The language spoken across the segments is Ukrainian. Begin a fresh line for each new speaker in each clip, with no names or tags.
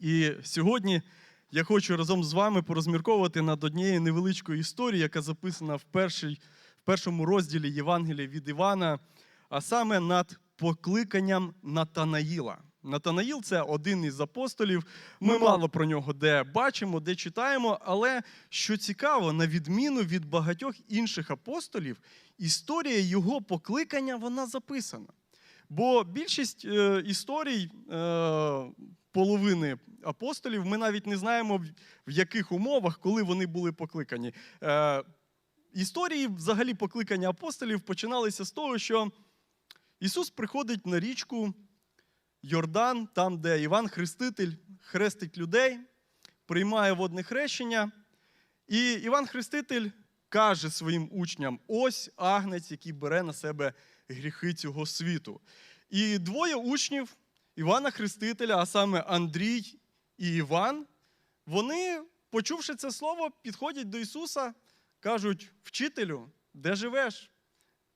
І сьогодні я хочу разом з вами порозмірковувати над однією невеличкою історією, яка записана в, першій, в першому розділі Євангелія від Івана, а саме над покликанням Натанаїла. Натанаїл це один із апостолів. Ми мало про нього де бачимо, де читаємо. Але що цікаво, на відміну від багатьох інших апостолів, історія його покликання вона записана. Бо більшість е, історій е, половини апостолів ми навіть не знаємо, в- яких умовах, коли вони були покликані. Е, історії, взагалі, покликання апостолів починалися з того, що Ісус приходить на річку Йордан, там, де Іван Хреститель хрестить людей, приймає водне хрещення. І Іван Хреститель каже своїм учням: ось агнець, який бере на себе гріхи цього світу. І двоє учнів Івана Хрестителя, а саме Андрій і Іван, вони, почувши це слово, підходять до Ісуса, кажуть: Вчителю, де живеш?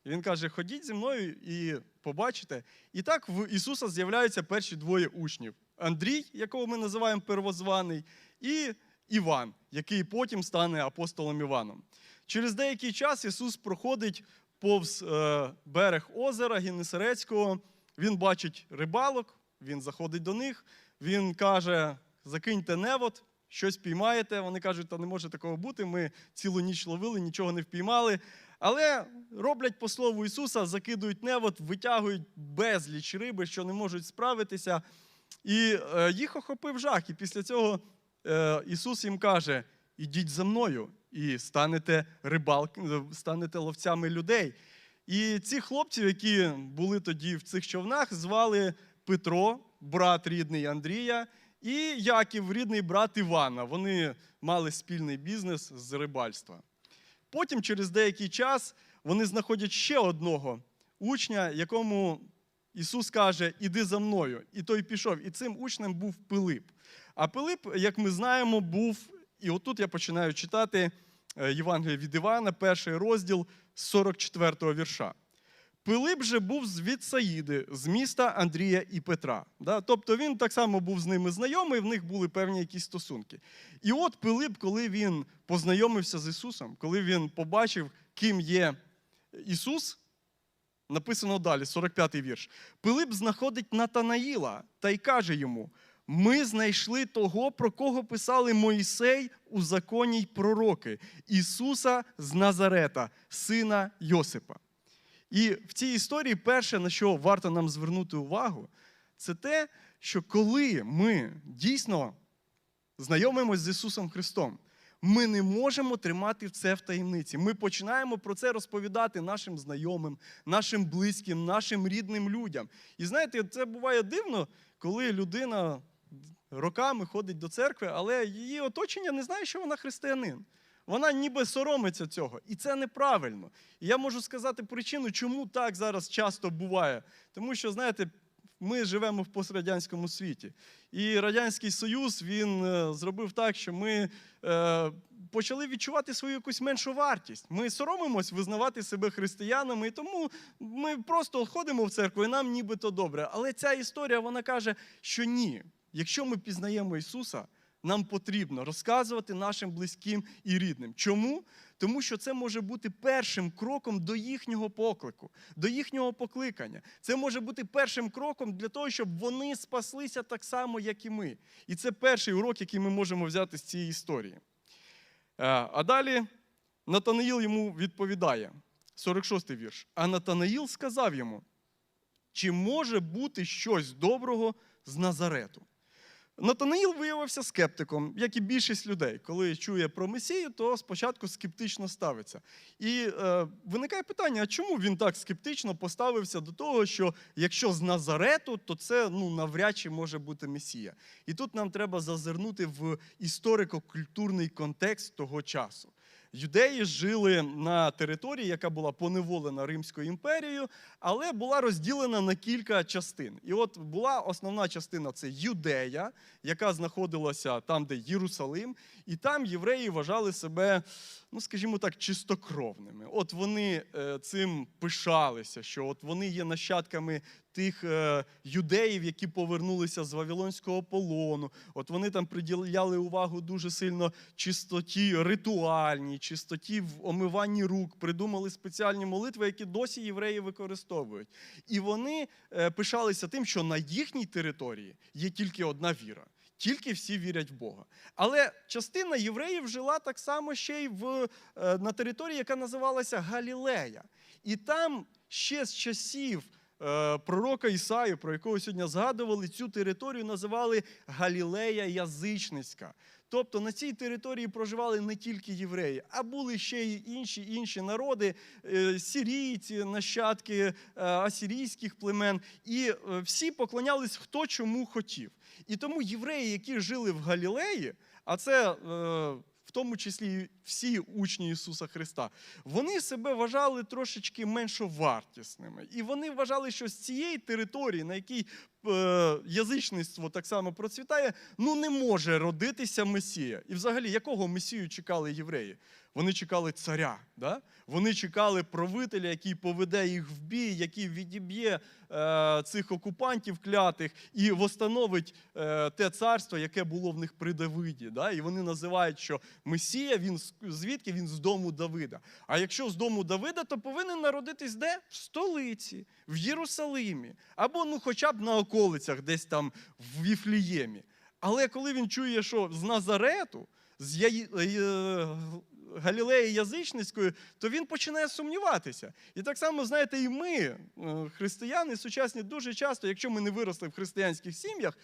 І він каже: Ходіть зі мною і побачите. І так в Ісуса з'являються перші двоє учнів: Андрій, якого ми називаємо первозваний, і Іван, який потім стане апостолом Іваном. Через деякий час Ісус проходить повз е, берег озера Генесарецького. Він бачить рибалок, він заходить до них, він каже: закиньте невод, щось піймаєте. Вони кажуть, та не може такого бути. Ми цілу ніч ловили, нічого не впіймали. Але роблять по слову Ісуса, закидують невод, витягують безліч риби, що не можуть справитися. І е, їх охопив жах. І після цього е, Ісус їм каже: ідіть за мною і станете рибалк, станете ловцями людей. І ці хлопці, які були тоді в цих човнах, звали Петро, брат рідний Андрія, і Яків, рідний брат Івана. Вони мали спільний бізнес з рибальства. Потім, через деякий час, вони знаходять ще одного учня, якому Ісус каже: Іди за мною. І той пішов. І цим учнем був Пилип. А Пилип, як ми знаємо, був, і отут я починаю читати е, Євангелія від Івана, перший розділ 44-го вірша. Пилип же був з Вітсаїди, з міста Андрія і Петра. Да? Тобто він так само був з ними знайомий, в них були певні якісь стосунки. І от Пилип, коли він познайомився з Ісусом, коли він побачив, ким є Ісус, написано далі, 45-й вірш. Пилип знаходить Натанаїла та й каже йому: Ми знайшли того, про кого писали Моїсей у законі й пророки, Ісуса з Назарета, сина Йосипа. І в цій історії перше, на що варто нам звернути увагу, це те, що коли ми дійсно знайомимось з Ісусом Христом, ми не можемо тримати це в таємниці. Ми починаємо про це розповідати нашим знайомим, нашим близьким, нашим рідним людям. І знаєте, це буває дивно, коли людина роками ходить до церкви, але її оточення не знає, що вона християнин. Вона ніби соромиться цього. І це неправильно. І я можу сказати причину, чому так зараз часто буває. Тому що, знаєте, ми живемо в пострадянському світі. І Радянський Союз він е, зробив так, що ми е, почали відчувати свою якусь меншу вартість. Ми соромимось визнавати себе християнами, і тому ми просто ходимо в церкву, і нам нібито добре. Але ця історія вона каже, що ні. Якщо ми пізнаємо Ісуса, нам потрібно розказувати нашим близьким і рідним. Чому? Тому що це може бути першим кроком до їхнього поклику, до їхнього покликання. Це може бути першим кроком для того, щоб вони спаслися так само, як і ми. І це перший урок, який ми можемо взяти з цієї історії. Е, А далі Натанаїл йому відповідає, 46-й вірш. А Натанаїл сказав йому: чи може бути щось доброго з Назарету? Натанаїл виявився скептиком, як і більшість людей. Коли чує про Месію, то спочатку скептично ставиться. І е, виникає питання: а чому він так скептично поставився до того, що якщо з Назарету, то це ну, навряд чи може бути Месія. І тут нам треба зазирнути в історико-культурний контекст того часу. Юдеї жили на території, яка була поневолена Римською імперією, але була розділена на кілька частин. І от була основна частина це Юдея, яка знаходилася там, де Єрусалим, і там євреї вважали себе, ну скажімо так, чистокровними. От вони е, цим пишалися, що от вони є нащадками тих е, юдеїв, які повернулися з Вавилонського полону. От вони там приділяли увагу дуже сильно чистоті ритуальній, чистоті в омиванні рук, придумали спеціальні молитви, які досі євреї використовують. І вони е, пишалися тим, що на їхній території є тільки одна віра. Тільки всі вірять в Бога. Але частина євреїв жила так само ще й в, е, на території, яка називалася Галілея. І там ще з часів е, пророка Ісаю, про якого сьогодні згадували, цю територію називали Галілея Язичницька. Тобто на цій території проживали не тільки євреї, а були ще й інші інші народи, е, сирійці, нащадки е, асирійських племен. І е, всі поклонялись хто чому хотів. І тому євреї, які жили в Галілеї, а це в тому числі всі учні Ісуса Христа, вони себе вважали трошечки меншовартісними. І вони вважали, що з цієї території, на якій язичництво так само процвітає, ну не може родитися Месія. І взагалі, якого Месію чекали євреї? Вони чекали царя. Да? Вони чекали правителя, який поведе їх в бій, який відіб'є е, цих окупантів клятих і восстановить е, те царство, яке було в них при Давиді. Да? І вони називають, що Месія, він звідки він з дому Давида. А якщо з дому Давида, то повинен народитись де? В столиці, в Єрусалимі, або ну, хоча б на околицях, десь там в Віфліємі. Але коли він чує, що з Назарету, з Яї- е, Галілеї Язичницької, то він починає сумніватися. І так само, знаєте, і ми, е, християни сучасні, дуже часто, якщо ми не виросли в християнських сім'ях,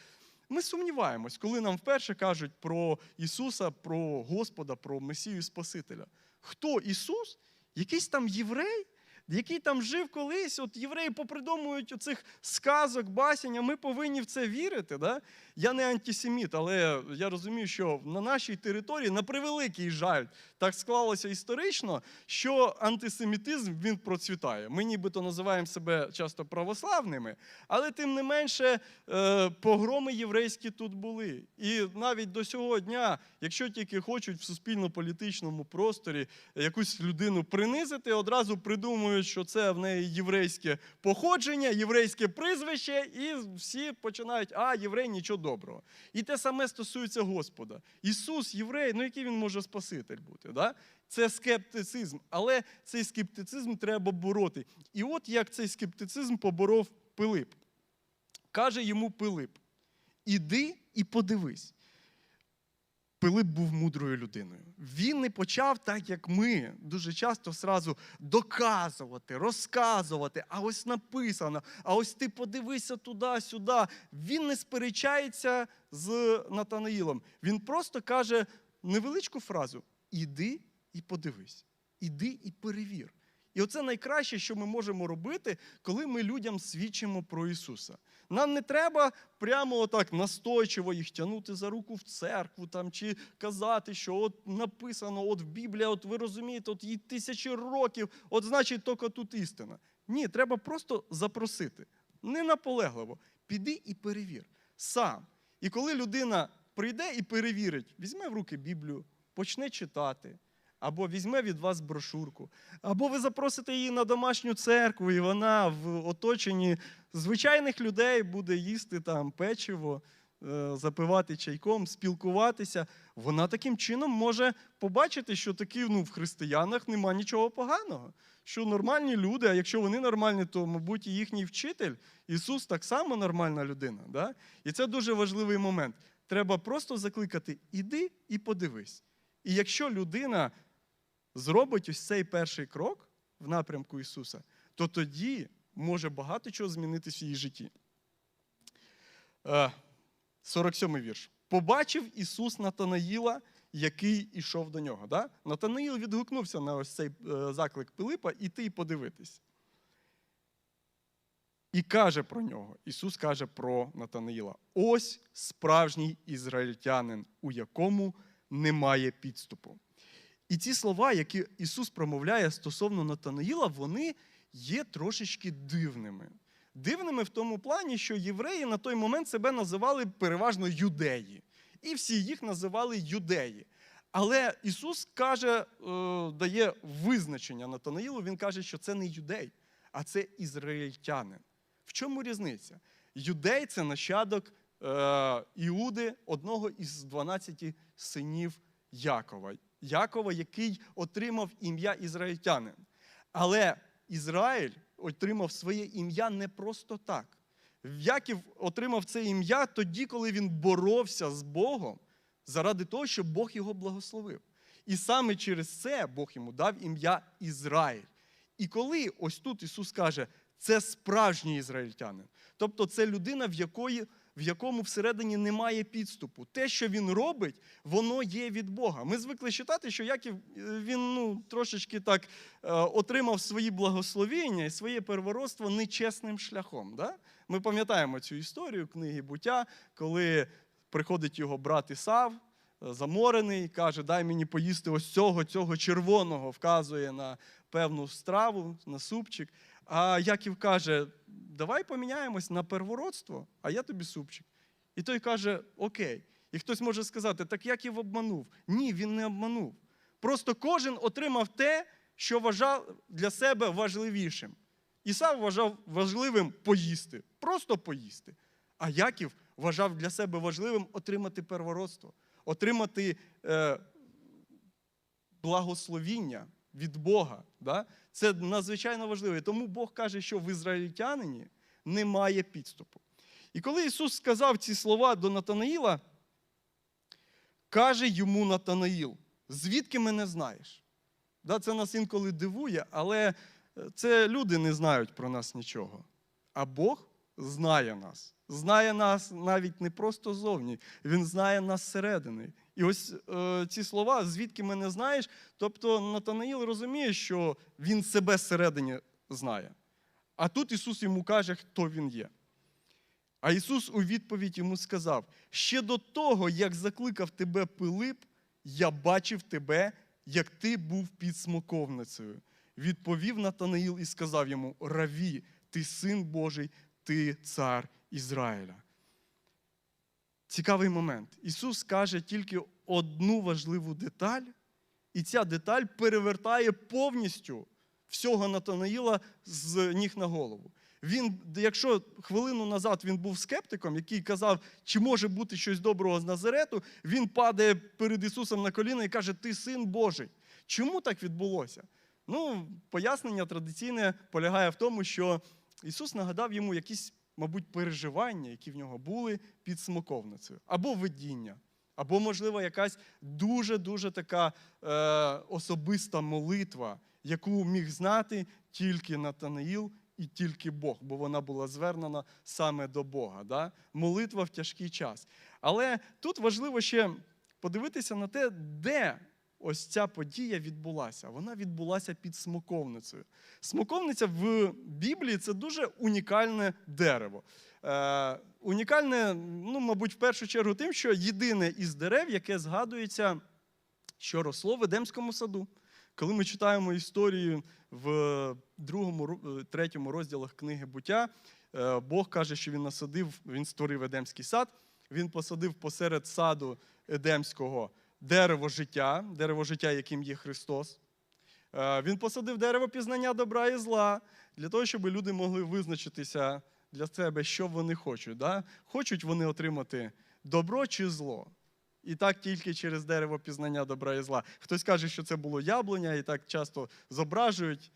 ми сумніваємось, коли нам вперше кажуть про Ісуса, про Господа, про Месію Спасителя. Хто Ісус? Якийсь там єврей, який там жив колись. От євреї попридумують оцих сказок, басень, а ми повинні в це вірити. Да? Я не антисеміт, але я розумію, що на нашій території, на превеликий жаль, так склалося історично, що антисемітизм він процвітає. Ми нібито називаємо себе часто православними, але тим не менше е, погроми єврейські тут були. І навіть до сього дня, якщо тільки хочуть в суспільно-політичному просторі якусь людину принизити, одразу придумують, що це в неї єврейське походження, єврейське прізвище, і всі починають, а єврей нічого доброго. І те саме стосується Господа. Ісус, єврей, ну який він може спаситель бути? Да? Це скептицизм, але цей скептицизм треба бороти. І от як цей скептицизм поборов Пилип. Каже йому Пилип: іди і подивись. Пилип був мудрою людиною. Він не почав так, як ми дуже часто сразу доказувати, розказувати. А ось написано, а ось ти подивися туди-сюди. Він не сперечається з Натанаїлом. Він просто каже невеличку фразу: іди і подивись, іди і перевір. І оце найкраще, що ми можемо робити, коли ми людям свідчимо про Ісуса. Нам не треба прямо отак настойчиво їх тягнути за руку в церкву там, чи казати, що от написано, от в Біблії, от ви розумієте, от їй тисячі років, от значить тільки тут істина. Ні, треба просто запросити. Не наполегливо. Піди і перевір сам. І коли людина прийде і перевірить, візьме в руки Біблію, почне читати. Або візьме від вас брошурку, або ви запросите її на домашню церкву, і вона в оточенні звичайних людей буде їсти там печиво, е, запивати чайком, спілкуватися. Вона таким чином може побачити, що таки ну, в християнах нема нічого поганого. Що нормальні люди, а якщо вони нормальні, то, мабуть, і їхній вчитель Ісус так само нормальна людина. Да? І це дуже важливий момент. Треба просто закликати: іди і подивись. І якщо людина зробить ось цей перший крок в напрямку Ісуса, то тоді може багато чого змінитися в її житті. Е, 47-й вірш. Побачив Ісус Натанаїла, який ішов до нього. Да? Натанаїл відгукнувся на ось цей е, заклик Пилипа іти і подивитись. І каже про нього. Ісус каже про Натанаїла: ось справжній ізраїльтянин, у якому немає підступу. І ці слова, які Ісус промовляє стосовно Натанаїла, вони є трошечки дивними. Дивними в тому плані, що євреї на той момент себе називали переважно юдеї. І всі їх називали юдеї. Але Ісус каже, е, дає визначення Натанаїлу, Він каже, що це не юдей, а це ізраїльтянин. В чому різниця? Юдей це нащадок е, Іуди, одного із 12 синів Якова. Якова, який отримав ім'я Ізраїльтянин. Але Ізраїль отримав своє ім'я не просто так. Яків отримав це ім'я тоді, коли він боровся з Богом заради того, щоб Бог його благословив. І саме через це Бог йому дав ім'я Ізраїль. І коли ось тут Ісус каже, це справжній ізраїльтянин, тобто це людина, в якої. В якому всередині немає підступу. Те, що він робить, воно є від Бога. Ми звикли читати, що Яків е, він ну, трошечки так е, отримав свої благословіння і своє первородство нечесним шляхом. Да? Ми пам'ятаємо цю історію книги буття, коли приходить його брат Ісав, е, заморений, каже: Дай мені поїсти ось цього, цього червоного, вказує на певну страву, на супчик. А Яків каже: Давай поміняємось на первородство, а я тобі супчик. І той каже: Окей. І хтось може сказати, так Яків обманув. Ні, він не обманув. Просто кожен отримав те, що вважав для себе важливішим. Ісав вважав важливим поїсти, просто поїсти. А Яків вважав для себе важливим отримати первородство, отримати е, благословіння від Бога. Да? Це надзвичайно важливо. І тому Бог каже, що в ізраїльтянині немає підступу. І коли Ісус сказав ці слова до Натанаїла, каже йому Натанаїл, звідки мене знаєш? Це нас інколи дивує, але це люди не знають про нас нічого. А Бог знає нас. Знає нас навіть не просто зовні, Він знає нас зсередини. І ось е, ці слова, звідки мене знаєш, тобто Натанаїл розуміє, що він себе зсередині знає. А тут Ісус йому каже, хто він є. А Ісус у відповідь йому сказав: ще до того, як закликав тебе Пилип, я бачив тебе, як ти був під смоковницею. Відповів Натанаїл і сказав йому: Раві, ти син Божий, ти цар Ізраїля. Цікавий момент. Ісус каже тільки одну важливу деталь, і ця деталь перевертає повністю всього Натанаїла з ніг на голову. Він, якщо хвилину назад він був скептиком, який казав, чи може бути щось доброго з Назарету, він падає перед Ісусом на коліна і каже: Ти син Божий. Чому так відбулося? Ну, пояснення традиційне полягає в тому, що Ісус нагадав йому якісь, мабуть, переживання, які в нього були під смоковницею, або видіння, або, можливо, якась дуже-дуже така е, особиста молитва, яку міг знати тільки Натанаїл і тільки Бог, бо вона була звернена саме до Бога. Да? Молитва в тяжкий час. Але тут важливо ще подивитися на те, де ось ця подія відбулася. Вона відбулася під смоковницею. Смоковниця в Біблії це дуже унікальне дерево. Е, унікальне, ну, мабуть, в першу чергу тим, що єдине із дерев, яке згадується, що росло в Едемському саду. Коли ми читаємо історію в другому, третьому розділах книги буття, е, Бог каже, що він насадив, він створив Едемський сад, він посадив посеред саду Едемського дерево життя, дерево життя, яким є Христос. Е, Він посадив дерево пізнання добра і зла для того, щоб люди могли визначитися для себе, що вони хочуть. Да? Хочуть вони отримати добро чи зло. І так тільки через дерево пізнання добра і зла. Хтось каже, що це було яблуня, і так часто зображують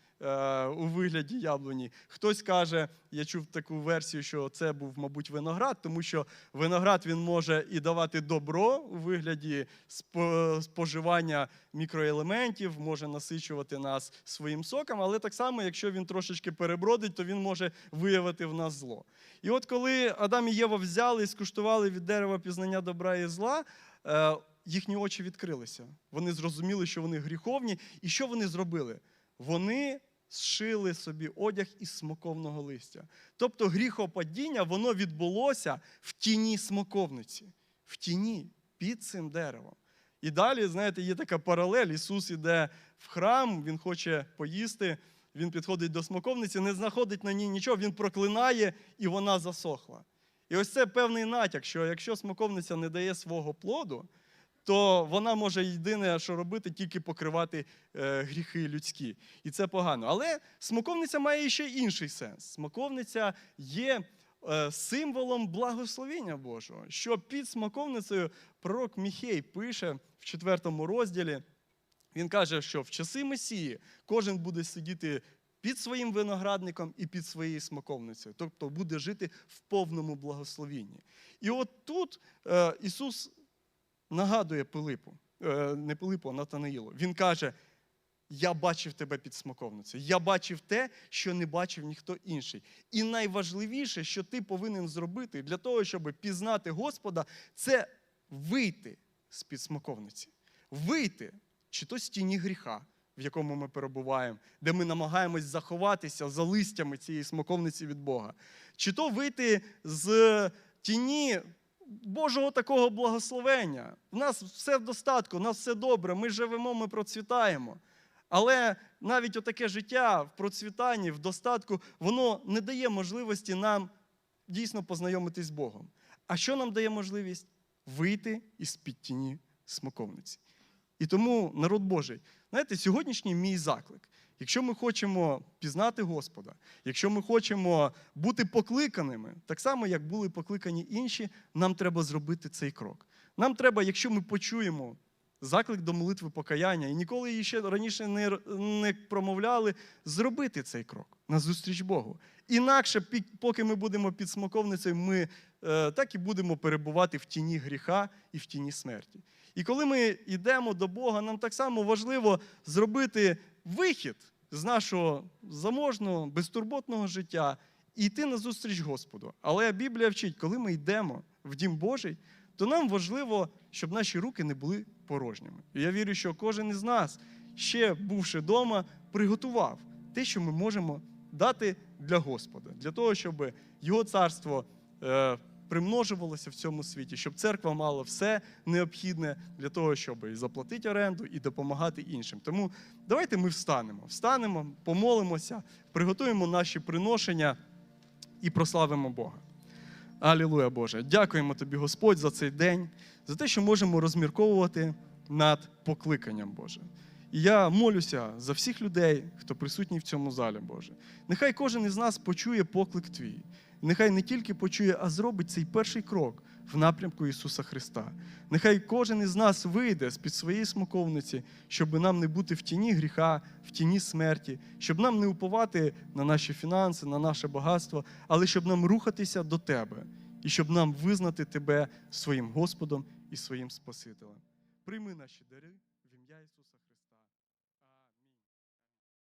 у вигляді яблуні. Хтось каже, я чув таку версію, що це був, мабуть, виноград, тому що виноград він може і давати добро у вигляді спо- споживання мікроелементів, може насичувати нас своїм соком, але так само, якщо він трошечки перебродить, то він може виявити в нас зло. І от коли Адам і Єва взяли і скуштували від дерева пізнання добра і зла, е, їхні очі відкрилися. Вони зрозуміли, що вони гріховні. І що вони зробили? Вони зшили собі одяг із смоковного листя. Тобто гріхопадіння воно відбулося в тіні смоковниці, в тіні під цим деревом. І далі, знаєте, є така паралель. Ісус іде в храм, Він хоче поїсти, Він підходить до смоковниці, не знаходить на ній нічого, він проклинає, і вона засохла. І ось це певний натяк, що якщо смоковниця не дає свого плоду, то вона може єдине, що робити, тільки покривати е, гріхи людські. І це погано. Але смоковниця має ще інший сенс. Смоковниця є е, символом благословіння Божого. Що під смоковницею пророк Міхей пише в четвертому розділі. Він каже, що в часи Месії кожен буде сидіти під своїм виноградником і під своєю смоковницею, тобто буде жити в повному благословінні. І от тут е, Ісус нагадує Пилипу, е, не Пилипу, а Натанаїлу. Він каже: Я бачив тебе під смоковницею. Я бачив те, що не бачив ніхто інший. І найважливіше, що ти повинен зробити для того, щоб пізнати Господа, це вийти з-під смоковниці. Вийти, чи то з тіні гріха, в якому ми перебуваємо, де ми намагаємось заховатися за листями цієї смоковниці від Бога, чи то вийти з тіні Божого такого благословення. В нас все в достатку, у нас все добре, ми живемо, ми процвітаємо. Але навіть отаке життя в процвітанні, в достатку, воно не дає можливості нам дійсно познайомитись з Богом. А що нам дає можливість? Вийти із під тіні смоковниці. І тому, народ Божий, знаєте, сьогоднішній мій заклик. Якщо ми хочемо пізнати Господа, якщо ми хочемо бути покликаними, так само, як були покликані інші, нам треба зробити цей крок. Нам треба, якщо ми почуємо заклик до молитви покаяння, і ніколи її ще раніше не, не промовляли, зробити цей крок на зустріч Богу. Інакше, поки ми будемо під смоковницею, ми е, так і будемо перебувати в тіні гріха і в тіні смерті. І коли ми йдемо до Бога, нам так само важливо зробити вихід з нашого заможного, безтурботного життя і йти на зустріч Господу. Але Біблія вчить, коли ми йдемо в Дім Божий, то нам важливо, щоб наші руки не були порожніми. І я вірю, що кожен із нас, ще бувши вдома, приготував те, що ми можемо дати для Господа, для того, щоб Його царство е, примножувалося в цьому світі, щоб церква мала все необхідне для того, щоб і заплатити оренду і допомагати іншим. Тому давайте ми встанемо, встанемо, помолимося, приготуємо наші приношення і прославимо Бога. Алілуя, Боже! Дякуємо Тобі, Господь, за цей день, за те, що можемо розмірковувати над покликанням Боже. І я молюся за всіх людей, хто присутній в цьому залі, Боже. Нехай кожен із нас почує поклик Твій. Нехай не тільки почує, а зробить цей перший крок в напрямку Ісуса Христа. Нехай кожен із нас вийде з-під своєї смоковниці, щоб нам не бути в тіні гріха, в тіні смерті, щоб нам не уповати на наші фінанси, на наше багатство, але щоб нам рухатися до Тебе і щоб нам визнати Тебе своїм Господом і своїм Спасителем. Прийми наші дари.